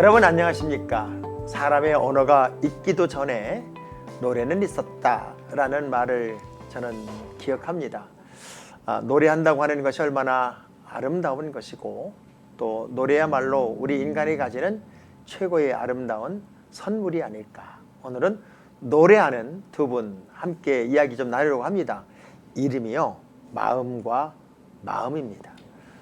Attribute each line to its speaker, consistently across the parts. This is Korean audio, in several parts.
Speaker 1: 여러분 안녕하십니까? 사람의 언어가 있기도 전에 노래는 있었다라는 말을 저는 기억합니다. 아, 노래한다고 하는 것이 얼마나 아름다운 것이고 또 노래야말로 우리 인간이 가지는 최고의 아름다운 선물이 아닐까. 오늘은 노래하는 두 분 함께 이야기 좀 나누려고 합니다. 이름이요 마음과 마음입니다.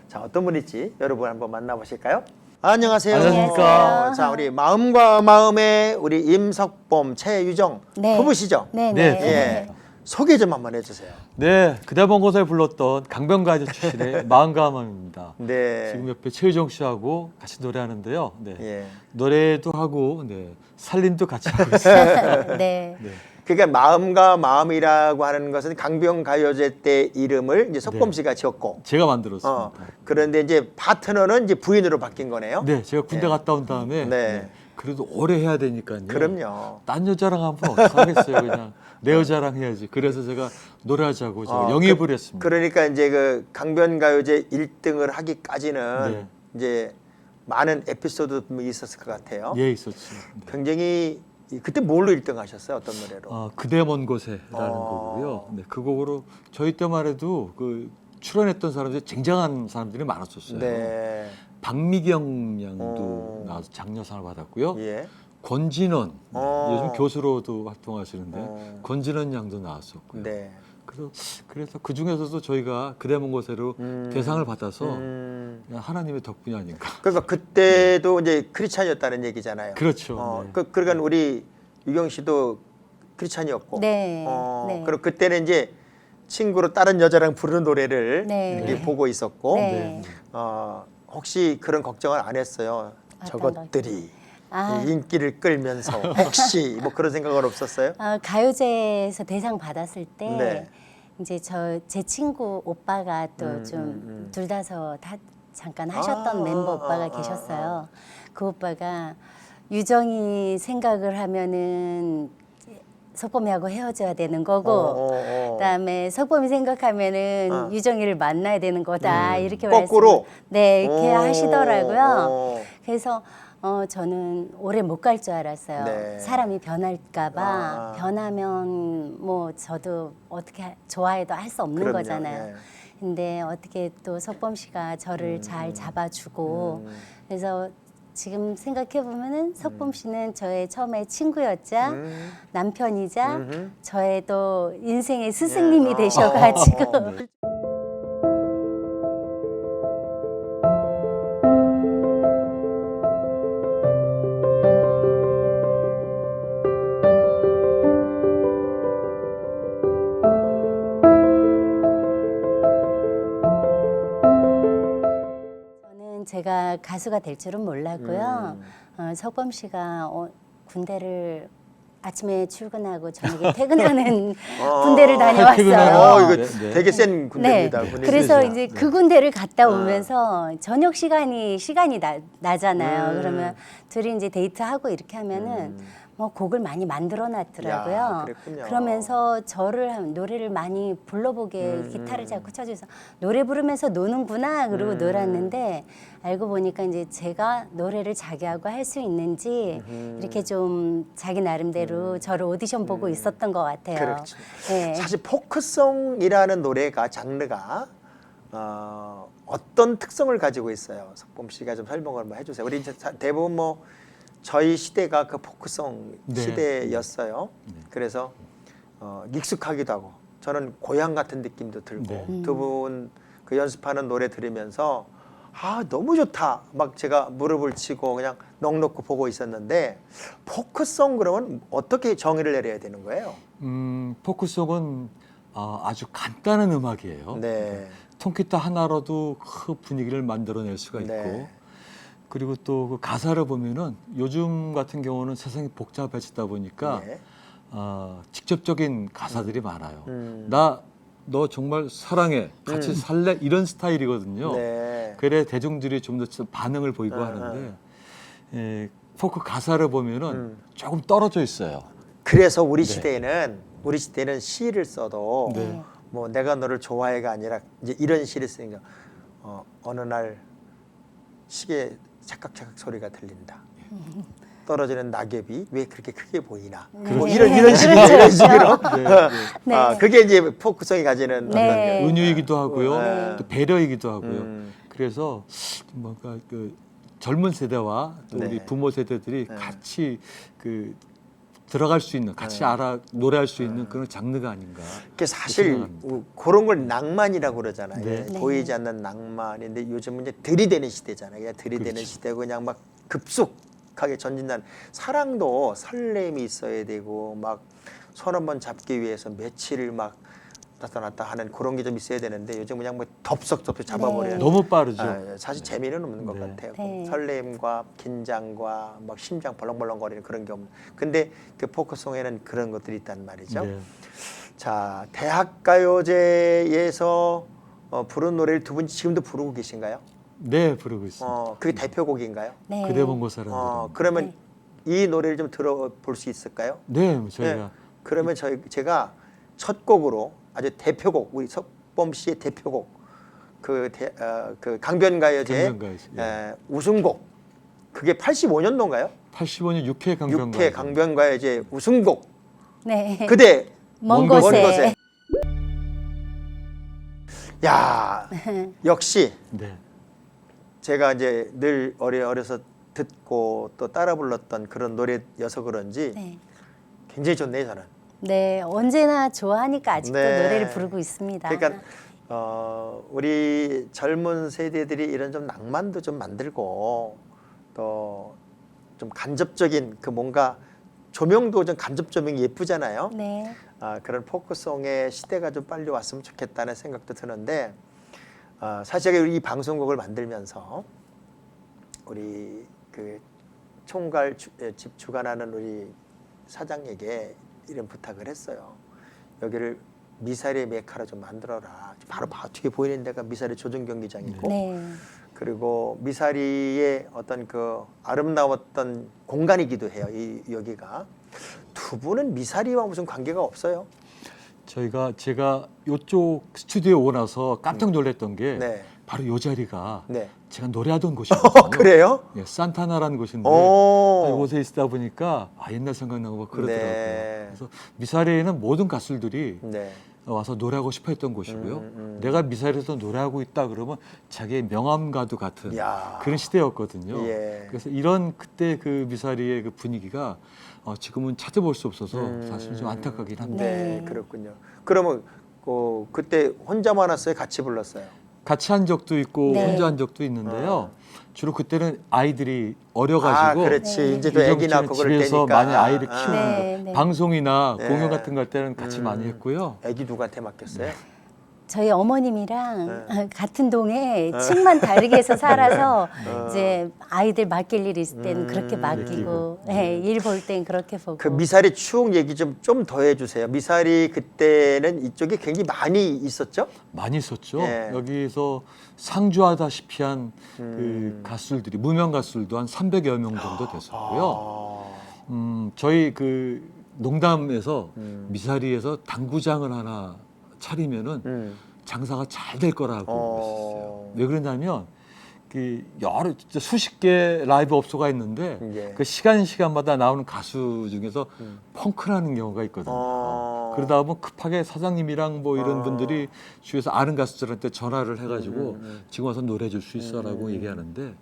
Speaker 1: 자 어떤 분일지 여러분 한번 만나보실까요? 안녕하세요.
Speaker 2: 안녕하십니까.
Speaker 1: 자 우리 마음과 마음의 우리 임석범 최유정
Speaker 2: 네.
Speaker 1: 부부시죠?
Speaker 2: 네,
Speaker 3: 네,
Speaker 2: 네.
Speaker 1: 예. 소개 좀 한번 해주세요.
Speaker 3: 네, 그대 본고사에 불렀던 강변가요제 출신의 마음과 마음입니다.
Speaker 1: 네.
Speaker 3: 지금 옆에 최유정 씨하고 같이 노래하는데요. 네.
Speaker 1: 예.
Speaker 3: 노래도 하고 네. 살림도 같이 하고 있어요.
Speaker 2: 네.
Speaker 3: 네.
Speaker 1: 그러니까 마음과 마음이라고 하는 것은 강변가요제 때 이름을 이제 석범
Speaker 3: 네.
Speaker 1: 씨가 지었고,
Speaker 3: 제가
Speaker 1: 어,
Speaker 3: 만들었습니다.
Speaker 1: 그런데 이제 파트너는 이제 부인으로 바뀐 거네요.
Speaker 3: 네, 제가 군대
Speaker 1: 네.
Speaker 3: 갔다 온 다음에
Speaker 1: 네.
Speaker 3: 네, 그래도 오래 해야 되니까요.
Speaker 1: 그럼요.
Speaker 3: 딴 여자랑 하면 어떡하겠어요. 그냥 내 여자랑 해야지. 그래서 제가 노래하자고 제가
Speaker 1: 어,
Speaker 3: 영입을 했습니다.
Speaker 1: 그러니까 이제 그 강변가요제 1등을 하기까지는
Speaker 3: 네.
Speaker 1: 이제 많은 에피소드 있었을 것 같아요.
Speaker 3: 예, 있었죠. 네.
Speaker 1: 굉장히 이- 그때 뭘로 1등 하셨어요? 어떤 노래로?
Speaker 3: 아, 그대 먼 곳에라는
Speaker 1: 어.
Speaker 3: 곡이고요. 네, 그 곡으로 저희 때만 해도 그 출연했던 사람들이 쟁쟁한 사람들이 많았었어요.
Speaker 1: 네.
Speaker 3: 박미경 양도
Speaker 1: 어.
Speaker 3: 나와서 장려상을 받았고요.
Speaker 1: 예.
Speaker 3: 권진원
Speaker 1: 어.
Speaker 3: 요즘 교수로도 활동하시는데
Speaker 1: 어.
Speaker 3: 권진원 양도 나왔었고요.
Speaker 1: 네.
Speaker 3: 그래서 그래서 그 중에서도 저희가 그대 먼 곳에로
Speaker 1: 음.
Speaker 3: 대상을 받아서
Speaker 1: 음.
Speaker 3: 그냥 하나님의 덕분이 아닌가.
Speaker 1: 그러니까 그때도 이제 크리스찬이었다는 얘기잖아요.
Speaker 3: 그렇죠.
Speaker 1: 어,
Speaker 3: 네.
Speaker 1: 그, 그러니까 우리 유경 씨도 크리스찬이었고.
Speaker 2: 네.
Speaker 1: 어,
Speaker 2: 네.
Speaker 1: 그리고 그때는 이제 친구로 다른 여자랑 부르는 노래를
Speaker 2: 네.
Speaker 1: 이렇게 보고 있었고.
Speaker 2: 네.
Speaker 1: 어, 혹시 그런 걱정을 안 했어요?
Speaker 2: 어떤
Speaker 1: 저것들이
Speaker 2: 아.
Speaker 1: 이 인기를 끌면서 혹시 뭐 그런 생각은 없었어요?
Speaker 2: 아, 가요제에서 대상 받았을 때
Speaker 1: 네.
Speaker 2: 이제 저 제 친구 오빠가
Speaker 1: 음,
Speaker 2: 또
Speaker 1: 음,
Speaker 2: 좀 둘다서 다 잠깐 하셨던
Speaker 1: 아,
Speaker 2: 멤버 오빠가
Speaker 1: 아,
Speaker 2: 계셨어요. 그 오빠가 유정이 생각을 하면은 석범이하고 헤어져야 되는 거고
Speaker 1: 어, 어, 어.
Speaker 2: 그다음에 석범이 생각하면은
Speaker 1: 어.
Speaker 2: 유정이를 만나야 되는 거다 이렇게
Speaker 1: 거꾸로?
Speaker 2: 말씀 네 이렇게
Speaker 1: 어,
Speaker 2: 하시더라고요.
Speaker 1: 어.
Speaker 2: 그래서 어 저는 오래 못 갈 줄 알았어요.
Speaker 1: 네.
Speaker 2: 사람이 변할까봐
Speaker 1: 아.
Speaker 2: 변하면 뭐 저도 어떻게 하- 좋아해도 할 수 없는
Speaker 1: 그럼요.
Speaker 2: 거잖아요.
Speaker 1: 예.
Speaker 2: 근데 어떻게 또 석범 씨가 저를 잘 잡아주고
Speaker 1: 음.
Speaker 2: 그래서 지금 생각해 보면은 석범 씨는 저의 처음에 친구였자
Speaker 1: 음.
Speaker 2: 남편이자
Speaker 1: 음흠.
Speaker 2: 저의 또 인생의 스승님이
Speaker 1: 예.
Speaker 2: 되셔가지고
Speaker 1: 어,
Speaker 2: 가 가수가 될 줄은 몰랐고요.
Speaker 1: 음.
Speaker 2: 어, 석범 씨가 어, 군대를 아침에 출근하고 저녁에 퇴근하는
Speaker 1: 어.
Speaker 2: 군대를 다녀왔어요.
Speaker 1: 어, 이거
Speaker 3: 네, 네.
Speaker 1: 되게 센 군대입니다.
Speaker 2: 네.
Speaker 1: 군인
Speaker 2: 그래서
Speaker 1: 수준이.
Speaker 2: 이제 그 군대를 갔다
Speaker 1: 아.
Speaker 2: 오면서 저녁 시간이 시간이 나, 나잖아요.
Speaker 1: 음.
Speaker 2: 그러면 둘이 이제 데이트하고 이렇게 하면은
Speaker 1: 음.
Speaker 2: 뭐 곡을 많이 만들어 놨더라고요.
Speaker 1: 야, 그랬군요.
Speaker 2: 그러면서 저를 한- 노래를 많이 불러보게
Speaker 1: 음,
Speaker 2: 기타를
Speaker 1: 음.
Speaker 2: 잡고 쳐줘서 노래 부르면서 노는구나 그러고
Speaker 1: 음.
Speaker 2: 놀았는데 알고 보니까 이제 제가 노래를 자기하고 할 수 있는지
Speaker 1: 음.
Speaker 2: 이렇게 좀 자기 나름대로 저를 오디션 보고 있었던 것 같아요.
Speaker 1: 그렇죠.
Speaker 2: 네.
Speaker 1: 사실 포크송이라는 노래가 장르가 어, 어떤 특성을 가지고 있어요. 석범 씨가 좀 설명을 한번 해주세요. 우리 이제 자- 대부분 뭐 저희 시대가 그 포크송
Speaker 3: 네.
Speaker 1: 시대였어요. 그래서 어, 익숙하기도 하고 저는 고향 같은 느낌도 들고
Speaker 3: 네.
Speaker 2: 음.
Speaker 1: 두분 그 연습하는 노래 들으면서 아 너무 좋다 막 제가 무릎을 치고 그냥 넋 놓고 보고 있었는데 포크송 그러면 어떻게 정의를 내려야 되는 거예요?
Speaker 3: 음, 포크송은 아, 아주 간단한 음악이에요.
Speaker 1: 네.
Speaker 3: 통기타 하나로도 그 분위기를 만들어낼 수가 있고
Speaker 1: 네.
Speaker 3: 그리고 또 그 가사를 보면은 요즘 같은 경우는 세상이 복잡해지다 보니까
Speaker 1: 네.
Speaker 3: 아, 직접적인 가사들이 많아요.
Speaker 1: 음.
Speaker 3: 나 너 정말 사랑해, 같이
Speaker 1: 음.
Speaker 3: 살래 이런 스타일이거든요.
Speaker 1: 네.
Speaker 3: 그래 대중들이 좀 더 반응을 보이고
Speaker 1: 아,
Speaker 3: 하는데 에, 포크 가사를 보면은
Speaker 1: 음.
Speaker 3: 조금 떨어져 있어요.
Speaker 1: 그래서 우리
Speaker 3: 네.
Speaker 1: 시대에는 우리 시대는 시를 써도
Speaker 3: 네.
Speaker 1: 뭐 내가 너를 좋아해가 아니라 이제 이런 시를 쓰니까 어, 어느 날 시계 찰칵찰칵 소리가 들린다. 떨어지는 낙엽이 왜 그렇게 크게 보이나?
Speaker 2: 네.
Speaker 1: 뭐 이런 이런 식으로
Speaker 2: 그렇죠.
Speaker 1: 이런 식으로.
Speaker 3: 네, 네.
Speaker 2: 네.
Speaker 1: 아, 그게 이제 포크성이 가지는
Speaker 2: 네.
Speaker 1: 어떤
Speaker 3: 은유이기도 하고요,
Speaker 1: 네.
Speaker 3: 또 배려이기도 하고요.
Speaker 1: 음.
Speaker 3: 그래서 뭔가 그 젊은 세대와 또 우리
Speaker 1: 네.
Speaker 3: 부모 세대들이
Speaker 1: 네.
Speaker 3: 같이 그 들어갈 수 있는, 같이 알아 노래할 수 있는 그런 장르가 아닌가.
Speaker 1: 그 사실. 우- 그런 걸 낭만이라고 그러잖아요.
Speaker 3: 네.
Speaker 2: 네.
Speaker 1: 보이지 않는 낭만인데 요즘은 이제 들이대는 시대잖아요. 그냥 들이대는
Speaker 3: 그렇죠.
Speaker 1: 시대고 그냥 막 급속하게 전진하는 사랑도 설렘이 있어야 되고 막 손 한 번 잡기 위해서 며칠을 막 갔다 하는 그런 게 좀 있어야 되는데 요즘 그냥 뭐 덥석덥석 잡아버려요.
Speaker 2: 네.
Speaker 3: 너무 빠르죠.
Speaker 1: 아, 사실 재미는 없는 것
Speaker 3: 네.
Speaker 1: 같아요.
Speaker 2: 네.
Speaker 1: 설렘과 긴장과 막 심장 벌렁벌렁거리는 그런 게 없는. 근데 그 포크송에는 그런 것들이 있단 말이죠.
Speaker 3: 네.
Speaker 1: 자, 대학가요제에서 어, 부른 노래를 두 분 지금도 부르고 계신가요?
Speaker 3: 네, 부르고 있습니다.
Speaker 1: 어, 그게 대표곡인가요?
Speaker 2: 네.
Speaker 3: 그대 본고 사람들.
Speaker 1: 어, 그러면 이 노래를 좀 들어볼 수 있을까요?
Speaker 3: 네, 저희가
Speaker 1: 네. 그러면 저희 제가 첫 곡으로 아주 대표곡 우리 석범 씨의 대표곡 그, 대, 어, 그 강변가요제
Speaker 3: 강변가요제, 예.
Speaker 1: 에, 우승곡 그게 85년도인가요?
Speaker 3: 85년 6회 강변가.
Speaker 1: 6회 강변가요제 우승곡
Speaker 2: 네.
Speaker 1: 그대
Speaker 3: 먼먼
Speaker 2: 곳에.
Speaker 1: 야 역시
Speaker 3: 네.
Speaker 1: 제가 이제 늘 어려 어려서 듣고 또 따라 불렀던 그런 노래여서 그런지
Speaker 2: 네.
Speaker 1: 굉장히 좋네요 저는.
Speaker 2: 네, 언제나 좋아하니까 아직도
Speaker 1: 네.
Speaker 2: 노래를 부르고 있습니다.
Speaker 1: 그러니까 어, 우리 젊은 세대들이 이런 좀 낭만도 좀 만들고 또 좀 간접적인 그 뭔가 조명도 좀 간접 조명이 예쁘잖아요.
Speaker 2: 네.
Speaker 1: 아, 그런 포크송의 시대가 좀 빨리 왔으면 좋겠다는 생각도 드는데 아, 사실 이 방송국을 만들면서 우리 그 총괄 주, 예, 집 주관하는 우리 사장에게 이런 부탁을 했어요. 여기를 미사리의 메카로 좀 만들어라. 바로 바- 뒤에 보이는 데가 미사리 조정 경기장이고
Speaker 2: 네.
Speaker 1: 그리고 미사리의 어떤 그 아름다웠던 공간이기도 해요. 이 여기가 두 분은 미사리와 무슨 관계가 없어요.
Speaker 3: 저희가 제가 이쪽 스튜디오에 오고 나서 깜짝 놀랐던 게
Speaker 1: 네.
Speaker 3: 바로 이 자리가
Speaker 1: 네.
Speaker 3: 제가 노래하던 곳이거든요.
Speaker 1: 어, 그래요?
Speaker 3: 예, 산타나라는 곳인데
Speaker 1: 오.
Speaker 3: 이곳에 있다 보니까 아, 옛날 생각나고 막 그러더라고요.
Speaker 1: 네.
Speaker 3: 그래서 미사리에는 모든 가수들이
Speaker 1: 네.
Speaker 3: 와서 노래하고 싶어 했던 곳이고요.
Speaker 1: 음, 음.
Speaker 3: 내가 미사리에서 노래하고 있다 그러면 자기의 명함과도 같은
Speaker 1: 야.
Speaker 3: 그런 시대였거든요.
Speaker 1: 예.
Speaker 3: 그래서 이런 그때 그 미사리의 그 분위기가 어, 지금은 찾아볼 수 없어서
Speaker 1: 음.
Speaker 3: 사실 좀 안타깝긴 합니다.
Speaker 1: 네,
Speaker 2: 네.
Speaker 1: 그렇군요. 그러면 그 그때 혼자만 왔어요? 같이 불렀어요?
Speaker 3: 같이 한 적도 있고
Speaker 2: 네.
Speaker 3: 혼자 한 적도 있는데요.
Speaker 1: 어.
Speaker 3: 주로 그때는 아이들이
Speaker 1: 아,
Speaker 3: 어려가지고
Speaker 1: 그렇지.
Speaker 2: 네.
Speaker 1: 이제 또 애기 낳고 그럴
Speaker 3: 집에서
Speaker 1: 때니까.
Speaker 3: 많이 아이를
Speaker 1: 아,
Speaker 3: 키우는
Speaker 2: 네,
Speaker 3: 거.
Speaker 2: 네.
Speaker 3: 방송이나
Speaker 1: 네.
Speaker 3: 공연 같은 거 할 때는 같이
Speaker 1: 음.
Speaker 3: 많이 했고요.
Speaker 1: 애기 누구한테 맡겼어요?
Speaker 2: 저희 어머님이랑
Speaker 1: 네.
Speaker 2: 같은 동에 층만 다르게 해서 살아서
Speaker 1: 네.
Speaker 2: 이제 아이들 맡길 일 있을 때는
Speaker 1: 음.
Speaker 2: 그렇게 맡기고
Speaker 3: 맡기고.
Speaker 2: 네, 일볼 땐 그렇게 보고
Speaker 1: 그 미사리 추억 얘기 좀 좀 더 해주세요. 미사리 그때는 이쪽에 굉장히 많이 있었죠?
Speaker 3: 많이 있었죠.
Speaker 1: 예.
Speaker 3: 여기서 상주하다시피 한
Speaker 1: 음.
Speaker 3: 그 가수들이 무명 가수들도 한 300여 명 정도 됐었고요.
Speaker 1: 아.
Speaker 3: 음, 저희 그 농담에서
Speaker 1: 음.
Speaker 3: 미사리에서 당구장을 하나 차리면은
Speaker 1: 음.
Speaker 3: 장사가 잘 될 거라고
Speaker 1: 어.
Speaker 3: 그랬어요. 왜 그러냐면 그 여러 진짜 수십 개 라이브 업소가 있는데
Speaker 1: 예.
Speaker 3: 그 시간 시간마다 나오는 가수 중에서
Speaker 1: 음.
Speaker 3: 펑크라는 경우가 있거든요.
Speaker 1: 어.
Speaker 3: 그러다 보면 급하게 사장님이랑 뭐 이런
Speaker 1: 어.
Speaker 3: 분들이 주위에서 아는 가수들한테 전화를 해가지고
Speaker 1: 음, 음.
Speaker 3: 지금 와서 노래 줄수 있어라고
Speaker 1: 음.
Speaker 3: 얘기하는데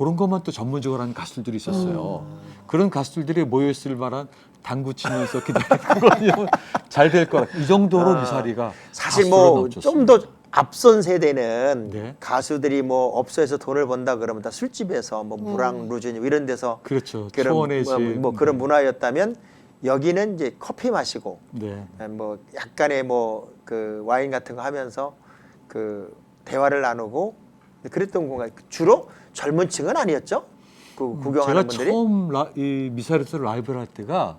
Speaker 3: 그런 것만 또 전문적으로 하는 가수들이 있었어요.
Speaker 1: 음.
Speaker 3: 그런 가수들이 모여있을 만한 당구 치면서 기다리고 잘될 거라. 이 정도로
Speaker 1: 아.
Speaker 3: 미사리가
Speaker 1: 사실 뭐. 좀 더 앞선 세대는
Speaker 3: 네.
Speaker 1: 가수들이 뭐 업소에서 돈을 번다 그러면 다 술집에서 뭐 무랑 루즈니 이런 데서
Speaker 3: 그렇죠.
Speaker 1: 그런
Speaker 3: 초원의
Speaker 1: 뭐,
Speaker 3: 집.
Speaker 1: 뭐 그런 문화였다면 여기는 이제 커피 마시고
Speaker 3: 네.
Speaker 1: 뭐 약간의 뭐 그 와인 같은 거 하면서 그 대화를 나누고 그랬던 공간 주로 젊은 층은 아니었죠? 그 구경하는
Speaker 3: 음, 제가
Speaker 1: 분들이
Speaker 3: 처음 라, 이 미사일에서 라이브를 할 때가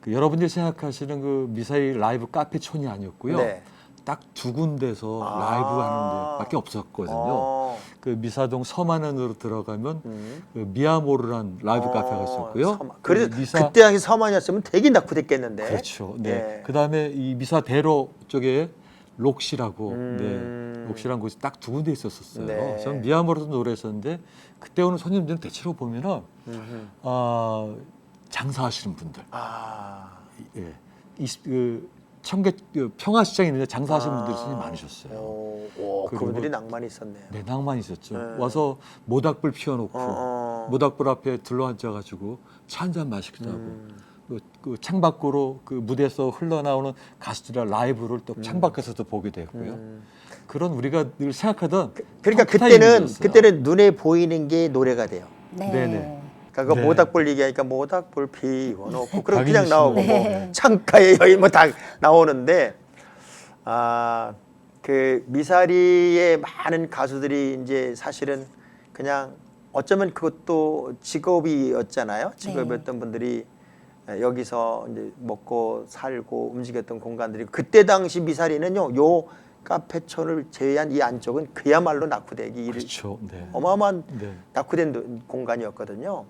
Speaker 3: 그 여러분들이 생각하시는 그 미사일 라이브 카페촌이 아니었고요.
Speaker 1: 네.
Speaker 3: 딱 두 군데서
Speaker 1: 아.
Speaker 3: 라이브 하는 데밖에 없었거든요.
Speaker 1: 어.
Speaker 3: 그 미사동 서만원으로 들어가면
Speaker 1: 음.
Speaker 3: 그 미아모르란 라이브
Speaker 1: 어,
Speaker 3: 카페가 있었고요.
Speaker 1: 서만. 그래도
Speaker 3: 그 미사
Speaker 1: 그때 당시 서만이었으면 되게 낙후됐겠는데.
Speaker 3: 그렇죠. 네.
Speaker 1: 예.
Speaker 3: 그다음에 이 미사 대로 쪽에 록시라고
Speaker 1: 음.
Speaker 3: 네. 옥시란 곳이 딱 두 군데 있었었어요.
Speaker 1: 네.
Speaker 3: 저는 미야모로도 노래했었는데 그때 오는 손님들은 대체로 보면은
Speaker 1: 음흠.
Speaker 3: 아, 장사하시는 분들,
Speaker 1: 아,
Speaker 3: 예, 이, 그 청계 그 평화 시장에 있는데 장사하시는 분들이
Speaker 1: 아.
Speaker 3: 손님 많으셨어요.
Speaker 1: 오, 오,
Speaker 3: 그리고
Speaker 1: 그분들이 낭만이 있었네요.
Speaker 3: 네, 낭만 있었죠.
Speaker 1: 네.
Speaker 3: 와서 모닥불 피워놓고
Speaker 1: 어, 어.
Speaker 3: 모닥불 앞에 둘러앉아가지고 차 한 잔 마시기도 하고
Speaker 1: 음.
Speaker 3: 그, 그 창밖으로 그 무대에서 흘러나오는 가수들의 라이브를 또 창밖에서도 보게 되고요.
Speaker 1: 음.
Speaker 3: 그런 우리가 늘 생각하던
Speaker 1: 그러니까
Speaker 3: 통쾌한
Speaker 1: 그때는
Speaker 3: 이미지였어요.
Speaker 1: 그때는 눈에 보이는 게 노래가 돼요.
Speaker 2: 네.
Speaker 3: 네네.
Speaker 1: 그러니까 그
Speaker 3: 네.
Speaker 1: 모닥불 얘기하니까 모닥불 피워놓고 그럼 그냥
Speaker 3: 씨
Speaker 1: 나오고. 뭐
Speaker 2: 네.
Speaker 1: 창가의 여인 뭐 다 나오는데 아 그 미사리의 많은 가수들이 이제 사실은 그냥 어쩌면 그것도 직업이었잖아요. 직업이었던 분들이 여기서 이제 먹고 살고 움직였던 공간들이 그때 당시 미사리는요 요 카페촌을 제외한 이 안쪽은 그야말로 낙후되기 일
Speaker 3: 그렇죠. 네.
Speaker 1: 어마어마한
Speaker 3: 네.
Speaker 1: 낙후된 도- 공간이었거든요.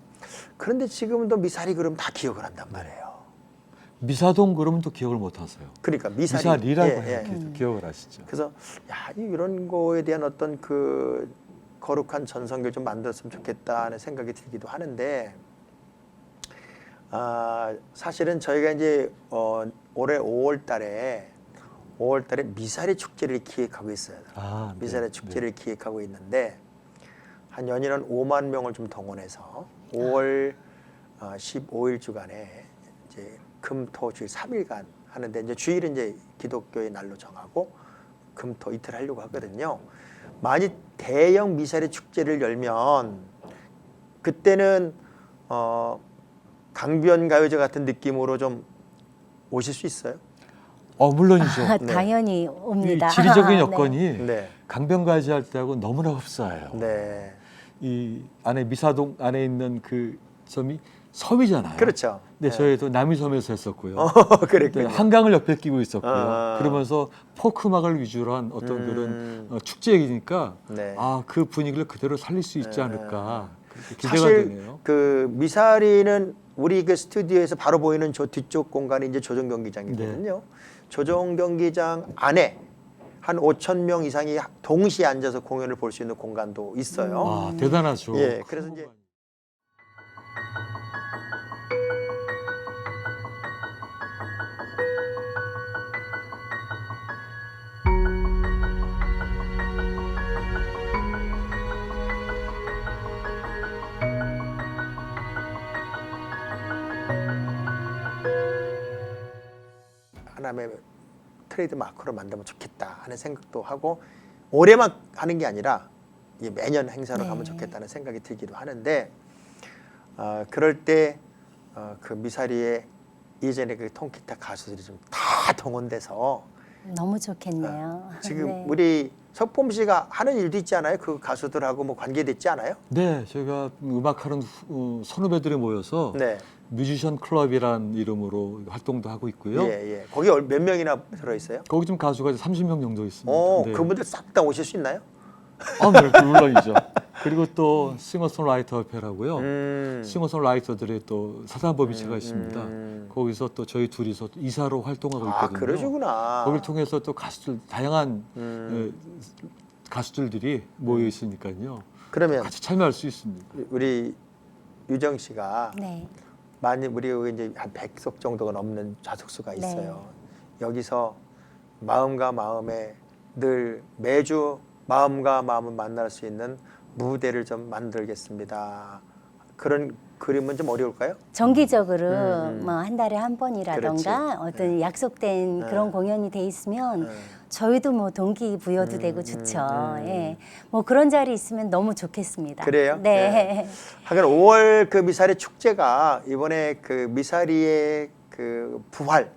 Speaker 1: 그런데 지금도 미사리 그럼 다 기억을 한단 말이에요.
Speaker 3: 미사동 그러면 또 기억을 못 하세요.
Speaker 1: 그러니까 미사리,
Speaker 3: 미사리라고
Speaker 1: 예,
Speaker 3: 해야
Speaker 1: 예.
Speaker 2: 음.
Speaker 3: 기억을 하시죠.
Speaker 1: 그래서 야 이런 거에 대한 어떤 그 거룩한 전성기를 좀 만들었으면 좋겠다는 생각이 들기도 하는데 아 사실은 저희가 이제 어, 올해 5월달에 5월달에 미사리 축제를 기획하고 있어요.
Speaker 3: 아, 네.
Speaker 1: 미사리 축제를 기획하고 있는데 한 연인은 5만 명을 좀 동원해서 5월 어, 15일 주간에 이제 금토 주일 3일간 하는데 이제 주일은 이제 기독교의 날로 정하고 금토 이틀 하려고 하거든요. 만약 대형 미사리 축제를 열면 그때는 어 강변 가요제 같은 느낌으로 좀 오실 수 있어요?
Speaker 3: 어 물론이죠.
Speaker 2: 아,
Speaker 1: 네.
Speaker 2: 당연히
Speaker 3: 이
Speaker 2: 옵니다.
Speaker 3: 지리적인
Speaker 2: 네.
Speaker 3: 여건이
Speaker 1: 네.
Speaker 3: 강변가지 할 때하고 너무나 흡사해요.
Speaker 1: 네.
Speaker 3: 이 안에 미사동 안에 있는 그 점이 섬이잖아요.
Speaker 1: 그렇죠.
Speaker 3: 네,
Speaker 1: 네.
Speaker 3: 저희도 남이섬에서 했었고요.
Speaker 1: 어,
Speaker 3: 네,
Speaker 1: 그랬군요.
Speaker 3: 한강을 옆에 끼고 있었고요.
Speaker 1: 아.
Speaker 3: 그러면서 포크 음악을 위주로 한 어떤
Speaker 1: 음.
Speaker 3: 그런 어, 축제이니까
Speaker 1: 네.
Speaker 3: 아그 분위기를 그대로 살릴 수 있지
Speaker 1: 네.
Speaker 3: 않을까 그렇게 기대가
Speaker 1: 사실
Speaker 3: 되네요.
Speaker 1: 그 미사리는 우리 그 스튜디오에서 바로 보이는 저 뒤쪽 공간이 이제 조정 경기장이거든요.
Speaker 3: 네.
Speaker 1: 조정 경기장 안에 한 5천 명 이상이 동시에 앉아서 공연을 볼 수 있는 공간도 있어요.
Speaker 3: 와 대단하죠.
Speaker 1: 예, 그래서 이제 하나의 트레이드 마크로 만들면 좋겠다 하는 생각도 하고 올해만 하는 게 아니라 이 매년 행사로
Speaker 2: 네.
Speaker 1: 가면 좋겠다는 생각이 들기도 하는데 어, 그럴 때그 미사리의 이전에 그 통기타 가수들이 좀 다 동원돼서
Speaker 2: 너무 좋겠네요.
Speaker 1: 지금
Speaker 2: 네.
Speaker 1: 우리 석범 씨가 하는 일도 있지 않아요? 그 가수들하고 뭐 관계됐지 않아요?
Speaker 3: 네, 저희가 음악하는 후- 어, 선후배들이 모여서
Speaker 1: 네,
Speaker 3: 뮤지션 클럽이란 이름으로 활동도 하고 있고요.
Speaker 1: 예, 예. 거기 얼- 몇 명이나 들어 있어요?
Speaker 3: 거기 좀 가수가 30명 정도 있습니다.
Speaker 1: 어,
Speaker 3: 네.
Speaker 1: 그분들 싹 다 오실 수 있나요?
Speaker 3: 아, 네, 그 물론이죠. 그리고 또 싱어송라이터 협회라고요.
Speaker 1: 음.
Speaker 3: 싱어송라이터들의 또 사단법인 체가
Speaker 1: 음,
Speaker 3: 있습니다.
Speaker 1: 음.
Speaker 3: 거기서 또 저희 둘이서 또 이사로 활동하고
Speaker 1: 아,
Speaker 3: 있거든요.
Speaker 1: 그러시구나.
Speaker 3: 거기를 통해서 또 가수들 다양한
Speaker 1: 음.
Speaker 3: 어, 가수들들이 모여 있으니까요.
Speaker 1: 그러면
Speaker 3: 같이 참여할 수 있습니다.
Speaker 1: 우리 유정 씨가
Speaker 2: 네.
Speaker 1: 많이 우리 여기 이제 한 100석 정도가 넘는 좌석수가
Speaker 2: 네.
Speaker 1: 있어요. 여기서 마음과 마음에 늘 매주 마음과 마음을 만날 수 있는 무대를 좀 만들겠습니다. 그런 그림은 좀 어려울까요?
Speaker 2: 정기적으로
Speaker 1: 음, 음.
Speaker 2: 뭐한 달에 한 번이라던가 어떤 약속된
Speaker 1: 네.
Speaker 2: 그런 공연이 돼 있으면
Speaker 1: 네.
Speaker 2: 저희도 뭐 동기 부여도
Speaker 1: 음,
Speaker 2: 되고
Speaker 1: 음,
Speaker 2: 좋죠.
Speaker 1: 음.
Speaker 2: 예. 뭐 그런 자리 있으면 너무 좋겠습니다.
Speaker 1: 그래요?
Speaker 2: 네.
Speaker 1: 하긴 5월 그 미사리 축제가 이번에 그 미사리의 그 부활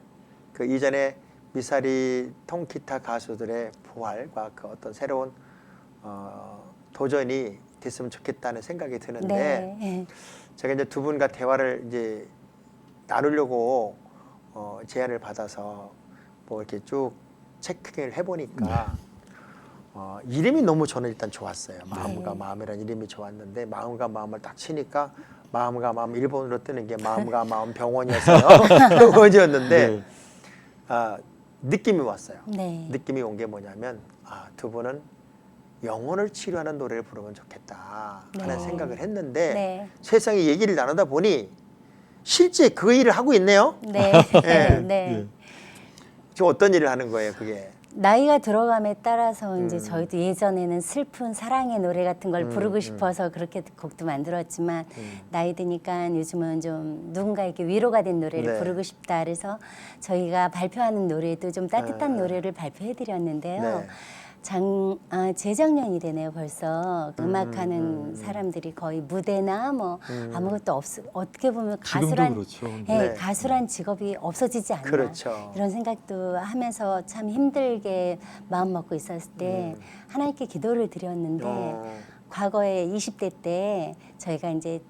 Speaker 1: 그 이전에 미사리 통기타 가수들의 부활과 그 어떤 새로운 어, 도전이 됐으면 좋겠다는 생각이 드는데
Speaker 2: 네.
Speaker 1: 제가 이제 두 분과 대화를 이제 나누려고 어, 제안을 받아서 뭐 이렇게 쭉 체크를 해보니까 어, 이름이 너무 저는 일단 좋았어요. 마음과
Speaker 2: 네.
Speaker 1: 마음이라는 이름이 좋았는데 마음과 마음을 딱 치니까 마음과 마음 일본어로 뜨는 게 마음과 마음 병원이었어요. 병원이었는데
Speaker 3: 네.
Speaker 1: 아, 느낌이 왔어요.
Speaker 2: 네.
Speaker 1: 느낌이 온 게 뭐냐면 아, 두 분은 영혼을 치료하는 노래를 부르면 좋겠다 하는
Speaker 2: 네.
Speaker 1: 생각을 했는데
Speaker 2: 네.
Speaker 1: 세상에 얘기를 나누다 보니 실제 그 일을 하고 있네요.
Speaker 2: 네.
Speaker 1: 예.
Speaker 2: 네.
Speaker 1: 지금 어떤 일을 하는 거예요, 그게?
Speaker 2: 나이가 들어감에 따라서 이제
Speaker 1: 음.
Speaker 2: 저희도 예전에는 슬픈 사랑의 노래 같은 걸
Speaker 1: 음,
Speaker 2: 부르고
Speaker 1: 음.
Speaker 2: 싶어서 그렇게 곡도 만들었지만
Speaker 1: 음.
Speaker 2: 나이 드니까 요즘은 좀 누군가에게 위로가 된 노래를
Speaker 1: 네.
Speaker 2: 부르고 싶다 그래서 저희가 발표하는 노래도 좀 따뜻한
Speaker 1: 아.
Speaker 2: 노래를 발표해 드렸는데요.
Speaker 1: 네.
Speaker 2: 장, 아, 재작년이 되네요, 벌써.
Speaker 1: 음,
Speaker 2: 음악하는
Speaker 1: 음, 음.
Speaker 2: 사람들이 거의 무대나 뭐
Speaker 1: 음.
Speaker 2: 아무것도 없, 어떻게 보면 가수란,
Speaker 3: 그렇죠.
Speaker 2: 예,
Speaker 1: 네.
Speaker 2: 가수란 직업이 없어지지 않나.
Speaker 1: 그렇죠.
Speaker 2: 이런 생각도 하면서 참 힘들게 마음 먹고 있었을 때
Speaker 1: 음.
Speaker 2: 하나님께 기도를 드렸는데
Speaker 1: 어,
Speaker 2: 과거에 20대 때 저희가 이제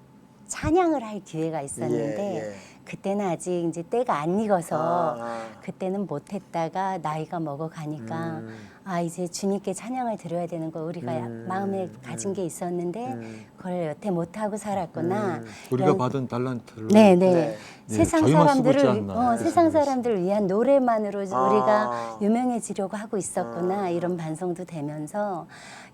Speaker 2: 찬양을 할 기회가 있었는데
Speaker 1: 예, 예.
Speaker 2: 그때는 아직 이제 때가 안 익어서
Speaker 1: 아, 아.
Speaker 2: 그때는 못했다가 나이가 먹어가니까
Speaker 1: 음.
Speaker 2: 아 이제 주님께 찬양을 드려야 되는 거 우리가
Speaker 1: 음,
Speaker 2: 마음에
Speaker 1: 음.
Speaker 2: 가진 게 있었는데
Speaker 1: 음.
Speaker 2: 그걸 여태 못하고 살았구나
Speaker 1: 음.
Speaker 3: 우리가
Speaker 2: 이런-
Speaker 3: 받은 달란트를
Speaker 2: 네네
Speaker 1: 네.
Speaker 2: 세상
Speaker 3: 저희만 쓰고 있지
Speaker 2: 사람들을
Speaker 3: 않나.
Speaker 2: 어, 세상 사람들을 위한 노래만으로
Speaker 1: 아.
Speaker 2: 우리가 유명해지려고 하고 있었구나
Speaker 1: 아.
Speaker 2: 이런 반성도 되면서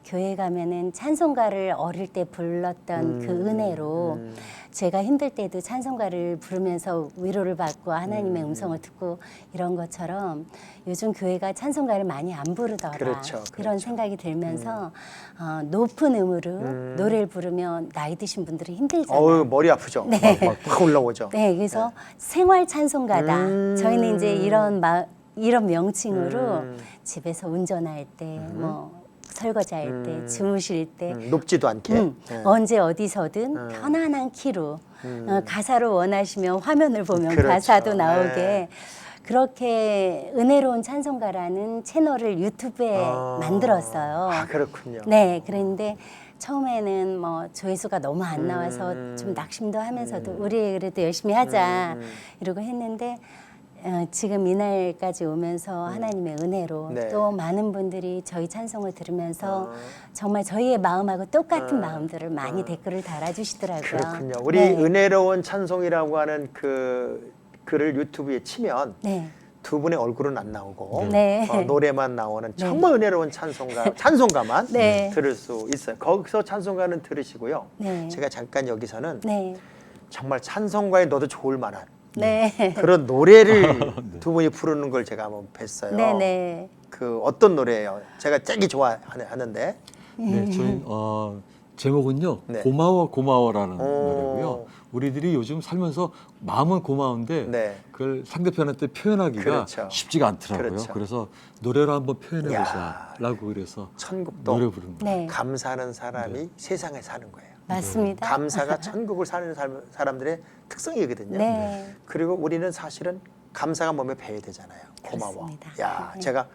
Speaker 2: 교회 가면은 찬송가를 어릴 때 불렀던 그
Speaker 1: 음,
Speaker 2: 은혜로
Speaker 1: 음.
Speaker 2: 제가 힘들 때도 찬송가를 부르면서 위로를 받고 하나님의
Speaker 1: 음.
Speaker 2: 음성을 듣고 이런 것처럼 요즘 교회가 찬송가를 많이 안 부르더라
Speaker 1: 그렇죠,
Speaker 2: 이런
Speaker 1: 그렇죠.
Speaker 2: 생각이 들면서 어, 높은 음으로
Speaker 1: 음.
Speaker 2: 노래를 부르면 나이 드신 분들은 힘들잖아요.
Speaker 1: 어우, 머리 아프죠?
Speaker 2: 네.
Speaker 1: 막, 막 올라오죠?
Speaker 2: 네, 그래서 생활 찬송가다.
Speaker 1: 음.
Speaker 2: 저희는 이제 이런 마, 이런 명칭으로
Speaker 1: 음.
Speaker 2: 집에서 운전할 때, 뭐 설거지할 때,
Speaker 1: 음.
Speaker 2: 주무실 때,
Speaker 1: 음, 높지도 않게.
Speaker 2: 음,
Speaker 1: 네.
Speaker 2: 언제 어디서든
Speaker 1: 음.
Speaker 2: 편안한 키로
Speaker 1: 음.
Speaker 2: 어, 가사로 원하시면 화면을 보면
Speaker 1: 그렇죠.
Speaker 2: 가사도 나오게
Speaker 1: 네.
Speaker 2: 그렇게 은혜로운 찬송가라는 채널을 유튜브에
Speaker 1: 아.
Speaker 2: 만들었어요.
Speaker 1: 아, 그렇군요.
Speaker 2: 네, 그런데 처음에는 뭐 조회수가 너무 안 나와서
Speaker 1: 음.
Speaker 2: 좀 낙심도 하면서도 우리 그래도 열심히 하자
Speaker 1: 음, 음.
Speaker 2: 이러고 했는데 어, 지금 이날까지 오면서 하나님의 은혜로
Speaker 1: 음. 네.
Speaker 2: 또 많은 분들이 저희 찬송을 들으면서
Speaker 1: 아.
Speaker 2: 정말 저희의 마음하고 똑같은
Speaker 1: 아.
Speaker 2: 마음들을 많이
Speaker 1: 아.
Speaker 2: 댓글을 달아주시더라고요.
Speaker 1: 그렇군요. 우리
Speaker 2: 네.
Speaker 1: 은혜로운 찬송이라고 하는 그 글을 유튜브에 치면
Speaker 2: 네.
Speaker 1: 두 분의 얼굴은 안 나오고
Speaker 2: 네.
Speaker 1: 어, 노래만 나오는 정말 은혜로운 찬송가 찬송가만
Speaker 2: 네.
Speaker 1: 들을 수 있어요. 거기서 찬송가는 들으시고요.
Speaker 2: 네.
Speaker 1: 제가 잠깐 여기서는
Speaker 2: 네.
Speaker 1: 정말 찬송가에 넣어도 좋을 만한
Speaker 2: 네.
Speaker 1: 그런 노래를 두 분이 부르는 걸 제가 한번 뵀어요.
Speaker 2: 네. 네.
Speaker 1: 그 어떤 노래예요? 제가 되게 좋아하는데.
Speaker 3: 네, 저희 어, 제목은요
Speaker 1: 네.
Speaker 3: 고마워 고마워라는
Speaker 1: 오.
Speaker 3: 노래고요. 우리들이 요즘 살면서 마음은 고마운데
Speaker 1: 네.
Speaker 3: 그걸 상대편한테 표현하기가
Speaker 1: 그렇죠.
Speaker 3: 쉽지가 않더라고요.
Speaker 1: 그렇죠.
Speaker 3: 그래서 노래로 한번
Speaker 1: 야.
Speaker 3: 표현해보자라고 그래서
Speaker 1: 천국도
Speaker 3: 노래 부르는 거예요.
Speaker 2: 네.
Speaker 1: 감사하는 사람이 세상에 사는 거예요.
Speaker 2: 맞습니다.
Speaker 1: 감사가 천국을 사는 삶- 사람들의 특성이거든요.
Speaker 2: 네.
Speaker 1: 그리고 우리는 사실은 감사가 몸에 배야 되잖아요. 고마워.
Speaker 2: 그렇습니다.
Speaker 1: 야,
Speaker 2: 네.
Speaker 1: 제가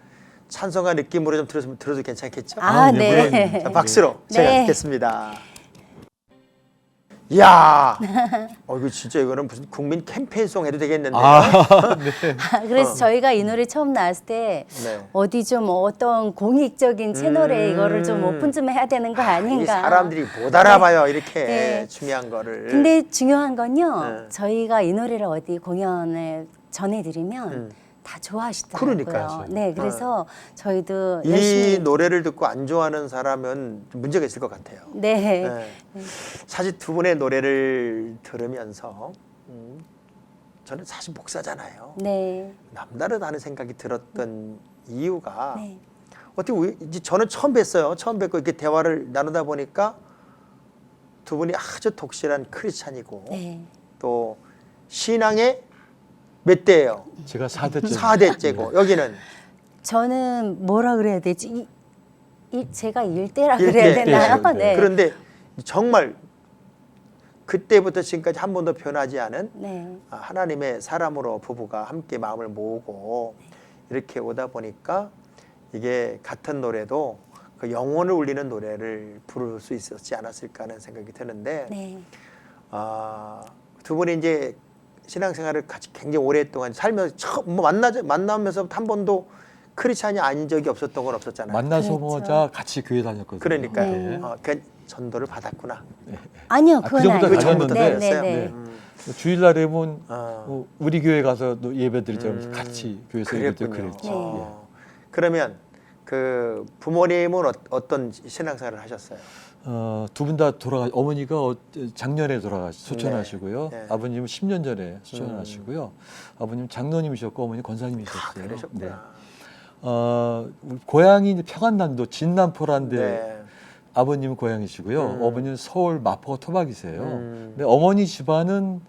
Speaker 1: 찬송가 느낌으로 좀 들었으면 들어도 괜찮겠죠?
Speaker 2: 아,
Speaker 3: 아, 네,
Speaker 2: 네.
Speaker 1: 자, 박수로
Speaker 2: 네.
Speaker 1: 제가 듣겠습니다. 이야, 어 이거 진짜 이거는 무슨 국민 캠페인송 해도 되겠는데요.
Speaker 3: 아,
Speaker 2: 그래서
Speaker 1: 어.
Speaker 2: 저희가 이 노래 처음 나왔을 때
Speaker 1: 네.
Speaker 2: 어디 좀 어떤 공익적인 채널에
Speaker 1: 음.
Speaker 2: 이거를 좀 오픈 좀 해야 되는 거
Speaker 1: 아,
Speaker 2: 아닌가.
Speaker 1: 이 사람들이 못 알아봐요 이렇게
Speaker 2: 네.
Speaker 1: 중요한 거를.
Speaker 2: 근데 중요한 건요.
Speaker 1: 네.
Speaker 2: 저희가 이 노래를 어디 공연에 전해드리면
Speaker 1: 음.
Speaker 2: 다 좋아하시더라고요.
Speaker 1: 그러니까요.
Speaker 2: 네, 그래서 저희도
Speaker 1: 이
Speaker 2: 열심히
Speaker 1: 노래를 듣고 안 좋아하는 사람은 좀 문제가 있을 것 같아요.
Speaker 2: 네.
Speaker 1: 네. 사실 두 분의 노래를 들으면서 음, 저는 사실 목사잖아요.
Speaker 2: 네.
Speaker 1: 남다르다는 생각이 들었던 이유가
Speaker 2: 네.
Speaker 1: 어떻게 우- 이제 저는 처음 뵀어요. 처음 뵙고 이렇게 대화를 나누다 보니까 두 분이 아주 독실한 크리스찬이고
Speaker 2: 네.
Speaker 1: 또 신앙의 몇 대예요?
Speaker 3: 제가 4대째.
Speaker 1: 사대째고 여기는
Speaker 2: 저는 뭐라 그래야 되지? 이, 이 제가 일대라
Speaker 1: 일대.
Speaker 2: 그래야 되나요?
Speaker 3: 네.
Speaker 2: 네.
Speaker 1: 그런데 정말 그때부터 지금까지 한 번도 변하지 않은
Speaker 2: 네.
Speaker 1: 아, 하나님의 사람으로 부부가 함께 마음을 모으고 이렇게 오다 보니까 이게 같은 노래도 그 영혼을 울리는 노래를 부를 수 있었지 않았을까 하는 생각이 드는데
Speaker 2: 네.
Speaker 1: 아, 두 분이 이제 신앙생활을 같이 굉장히 오랫동안 살면서 처음 뭐 만나 만나면서부터 한 번도 크리스찬이 아닌 적이 없었던 건 없었잖아요.
Speaker 3: 만나서
Speaker 2: 그렇죠.
Speaker 3: 보자 같이 교회 다녔거든요.
Speaker 1: 그러니까요.
Speaker 2: 네.
Speaker 1: 어, 그 전도를 받았구나.
Speaker 2: 아니요,
Speaker 3: 아, 그
Speaker 2: 그건
Speaker 3: 전부터
Speaker 2: 아니에요.
Speaker 1: 다녔는데.
Speaker 2: 네, 네? 네.
Speaker 3: 네.
Speaker 1: 음,
Speaker 3: 주일날 에면
Speaker 1: 어,
Speaker 3: 뭐 우리 교회 가서 또 예배 드리자면
Speaker 1: 음,
Speaker 3: 같이 교회에서 예배드
Speaker 1: 그랬군요.
Speaker 3: 그랬죠.
Speaker 1: 어, 그러면 그 부모님은 어, 떤 신앙생활을 하셨어요?
Speaker 3: 어, 두 분 다 돌아가 어머니가 어, 작년에 돌아가 소천하시고요.
Speaker 1: 네, 네.
Speaker 3: 아버님은 10년 전에 소천하시고요. 아버님 장로님이셨고 어머니 권사님이셨어요.
Speaker 1: 아, 그러셨구나.
Speaker 3: 네. 어, 고향이 이제 평안남도 진남포란데
Speaker 1: 네.
Speaker 3: 아버님은 고향이시고요.
Speaker 1: 음.
Speaker 3: 어머니는 서울 마포 토박이세요.
Speaker 1: 음.
Speaker 3: 근데 어머니 집안은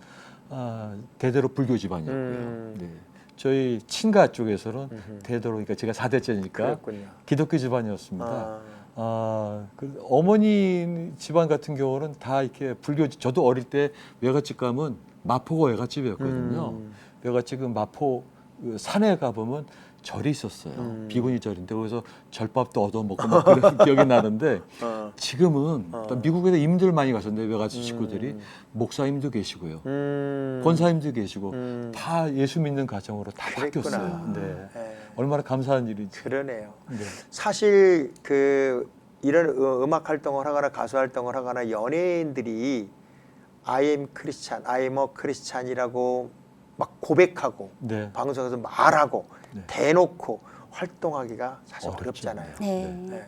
Speaker 3: 아, 대대로 불교 집안이었고요.
Speaker 1: 음.
Speaker 3: 네. 저희 친가 쪽에서는. 대대로 그러니까 제가 4대째니까
Speaker 1: 그랬군요.
Speaker 3: 기독교 집안이었습니다.
Speaker 1: 아,
Speaker 3: 아, 그 어머니 집안 같은 경우는 다 이렇게 불교 저도 어릴 때 외갓집 가면 마포가 외갓집이었거든요.
Speaker 1: 음.
Speaker 3: 외갓집 은 마포 그 산에 가 보면 절이 있었어요.
Speaker 1: 음.
Speaker 3: 비구니 절인데 거기서 절밥도 얻어 먹고 막 그런 기억이 나는데
Speaker 1: 어.
Speaker 3: 지금은
Speaker 1: 어.
Speaker 3: 또 미국에서 임들 많이 가셨는데 외갓집
Speaker 1: 음.
Speaker 3: 식구들이 목사님도 계시고요.
Speaker 1: 음.
Speaker 3: 권사님도 계시고
Speaker 1: 음.
Speaker 3: 다 예수 믿는 가정으로 다
Speaker 1: 그랬구나.
Speaker 3: 바뀌었어요. 네.
Speaker 1: 네.
Speaker 3: 얼마나 감사한 일인지.
Speaker 1: 그러네요.
Speaker 3: 네.
Speaker 1: 사실 그 이런 음- 음악 활동을 하거나 가수 활동을 하거나 연예인들이 I am Christian, I am a Christian이라고 막 고백하고
Speaker 3: 네.
Speaker 1: 방송에서 말하고
Speaker 3: 네.
Speaker 1: 대놓고 활동하기가 사실
Speaker 3: 어렵죠.
Speaker 1: 어렵잖아요.
Speaker 2: 네.
Speaker 1: 네.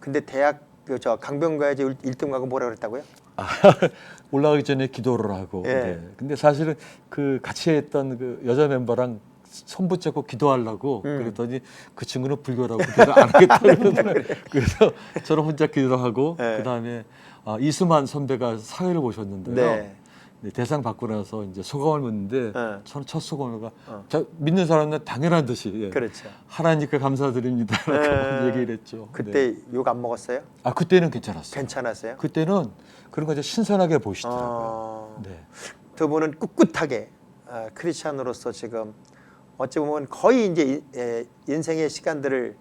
Speaker 1: 근데 대학 그저 강변가야지 1등 가고 뭐라 그랬다고요?
Speaker 3: 올라가기 전에 기도를 하고.
Speaker 1: 예.
Speaker 3: 네. 근데 사실은 그 같이 했던 그 여자 멤버랑 손 붙잡고 기도하려고
Speaker 1: 음.
Speaker 3: 그랬더니 그 친구는 불교라고 기도를 안 하겠다 그러더라고요. 그래서 저는 혼자 기도를 하고
Speaker 1: 네.
Speaker 3: 그다음에 아, 이수만 선배가 사회를 보셨는데요.
Speaker 1: 네.
Speaker 3: 네, 대상 받고 나서 이제 소감을 묻는데
Speaker 1: 네.
Speaker 3: 저는 첫 소감을
Speaker 1: 어.
Speaker 3: 저 믿는 사람은 당연한 듯이 예.
Speaker 1: 그렇죠.
Speaker 3: 하나님께 감사드립니다 라고
Speaker 1: 네.
Speaker 3: 얘기를 했죠.
Speaker 1: 그때
Speaker 3: 네.
Speaker 1: 욕안 먹었어요?
Speaker 3: 아 그때는 괜찮았어요.
Speaker 1: 괜찮았어요?
Speaker 3: 그때는 그런 거 이제 신선하게 보시더라고요.
Speaker 1: 어,
Speaker 3: 네.
Speaker 1: 두 분은 꿋꿋하게 어, 크리스찬으로서 지금 어찌 보면 거의 이제 인- 예, 인생의 시간들을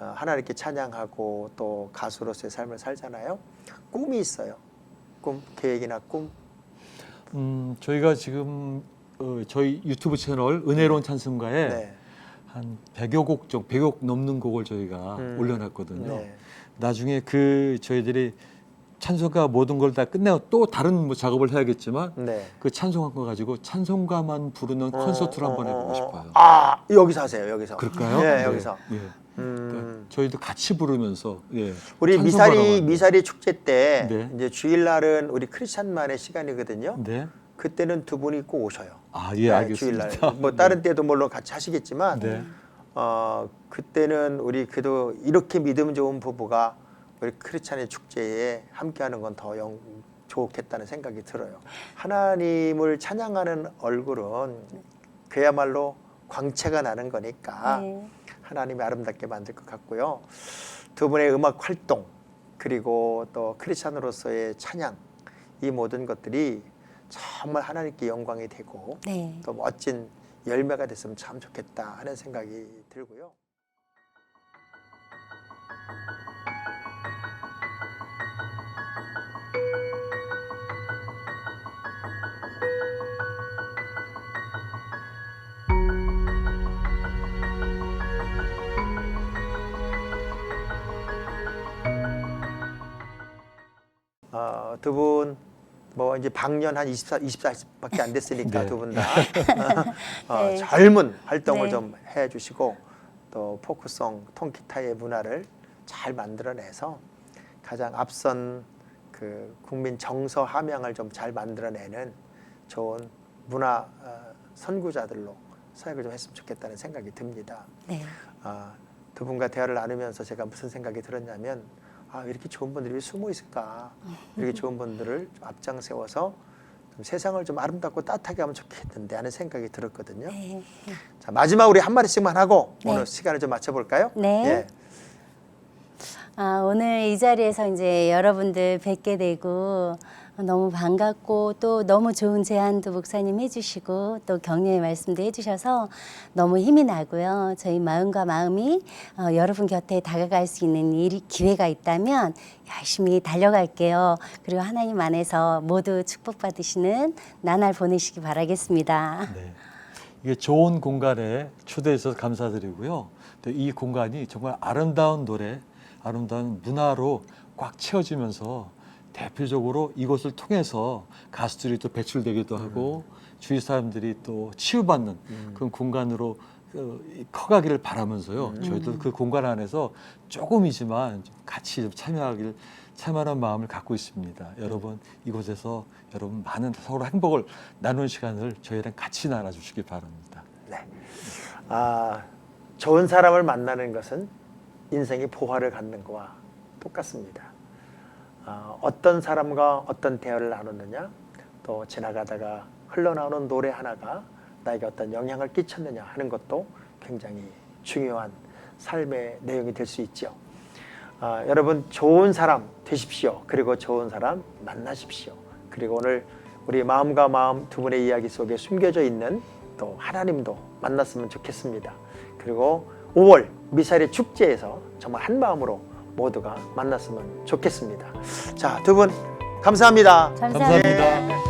Speaker 1: 어, 하나님께 찬양하고 또 가수로서의 삶을 살잖아요. 꿈이 있어요. 꿈, 계획이나 꿈.
Speaker 3: 음, 저희가 지금 어, 저희 유튜브 채널 은혜로운 찬송가에
Speaker 1: 네.
Speaker 3: 한 100여 곡정 100여 곡 넘는 곡을 저희가
Speaker 1: 음.
Speaker 3: 올려놨거든요.
Speaker 1: 네.
Speaker 3: 나중에 그 저희들이 찬송가 모든 걸 다 끝내고 또 다른 뭐 작업을 해야겠지만
Speaker 1: 네.
Speaker 3: 그 찬송한 거 가지고 찬송가만 부르는 콘서트를
Speaker 1: 어,
Speaker 3: 한번
Speaker 1: 어,
Speaker 3: 해보고
Speaker 1: 어,
Speaker 3: 싶어요.
Speaker 1: 아 여기서 하세요. 여기서.
Speaker 3: 그럴까요?
Speaker 1: 네,
Speaker 3: 네.
Speaker 1: 여기서.
Speaker 3: 예.
Speaker 1: 음,
Speaker 3: 그러니까 저희도 같이 부르면서 예.
Speaker 1: 우리 미사리 미사리 축제 때
Speaker 3: 네.
Speaker 1: 이제 주일날은 우리 크리스찬만의 시간이거든요.
Speaker 3: 네.
Speaker 1: 그때는 두 분이 꼭 오셔요.
Speaker 3: 아, 예,
Speaker 1: 네,
Speaker 3: 알겠습니다.
Speaker 1: 주일날. 뭐 다른 때도 물론 같이 하시겠지만
Speaker 3: 네.
Speaker 1: 어, 그때는 우리 그래도 이렇게 믿음 좋은 부부가 우리 크리스찬의 축제에 함께하는 건 더 영 좋겠다는 생각이 들어요. 하나님을 찬양하는 얼굴은 그야말로 광채가 나는 거니까
Speaker 2: 네.
Speaker 1: 하나님이 아름답게 만들 것 같고요. 두 분의 음악 활동 그리고 또 크리스찬으로서의 찬양 이 모든 것들이 정말 하나님께 영광이 되고
Speaker 2: 네.
Speaker 1: 또 멋진 열매가 됐으면 참 좋겠다 하는 생각이 들고요. 어, 두분 뭐 이제 방년 한 24, 24밖에 안 됐으니까
Speaker 3: 네.
Speaker 1: 두분다 어,
Speaker 2: 네.
Speaker 1: 젊은 활동을
Speaker 2: 네.
Speaker 1: 좀 해주시고 또 포크송 통기타의 문화를 잘 만들어내서 가장 앞선 그 국민 정서 함양을 좀 잘 만들어내는 좋은 문화 어, 선구자들로 사역을 좀 했으면 좋겠다는 생각이 듭니다.
Speaker 2: 네.
Speaker 1: 아, 두 분과 대화를 나누면서 제가 무슨 생각이 들었냐면 아, 이렇게 좋은 분들이 왜 숨어 있을까? 이렇게 좋은 분들을 좀 앞장 세워서 좀 세상을 좀 아름답고 따뜻하게 하면 좋겠는데 하는 생각이 들었거든요.
Speaker 2: 네.
Speaker 1: 자, 마지막 우리 한 마디씩만 하고
Speaker 2: 네.
Speaker 1: 오늘 시간을 좀 맞춰 볼까요?
Speaker 2: 네.
Speaker 1: 예.
Speaker 2: 아, 오늘 이 자리에서 이제 여러분들 뵙게 되고 너무 반갑고 또 너무 좋은 제안도 목사님 해주시고 또 격려의 말씀도 해주셔서 너무 힘이 나고요. 저희 마음과 마음이 어, 여러분 곁에 다가갈 수 있는 일, 기회가 있다면 열심히 달려갈게요. 그리고 하나님 안에서 모두 축복받으시는 나날 보내시기 바라겠습니다.
Speaker 3: 네. 이게 좋은 공간에 초대해 주셔서 감사드리고요. 또 이 공간이 정말 아름다운 노래, 아름다운 문화로 꽉 채워지면서 대표적으로 이곳을 통해서 가수들이 또 배출되기도 하고 주위 사람들이 또 치유받는 그런 공간으로 어, 이 커가기를 바라면서요. 저희들 그 공간 안에서 조금이지만 좀 같이 좀 참여하길 참여하는 마음을 갖고 있습니다. 여러분 이곳에서 여러분 많은 서로 행복을 나누는 시간을 저희랑 같이 나눠주시기 바랍니다.
Speaker 1: 네. 아, 좋은 사람을 만나는 것은 인생의 포화를 갖는 것과 똑같습니다. 아, 어떤 사람과 어떤 대화를 나누느냐, 또 지나가다가 흘러나오는 노래 하나가 나에게 어떤 영향을 끼쳤느냐 하는 것도 굉장히 중요한 삶의 내용이 될 수 있죠. 아, 여러분 좋은 사람 되십시오. 그리고 좋은 사람 만나십시오. 그리고 오늘 우리 마음과 마음 두 분의 이야기 속에 숨겨져 있는 또 하나님도 만났으면 좋겠습니다. 그리고 5월 미사일의 축제에서 정말 한 마음으로 모두가 만났으면 좋겠습니다. 자, 두 분 감사합니다.
Speaker 2: 감사합니다.
Speaker 3: 감사합니다.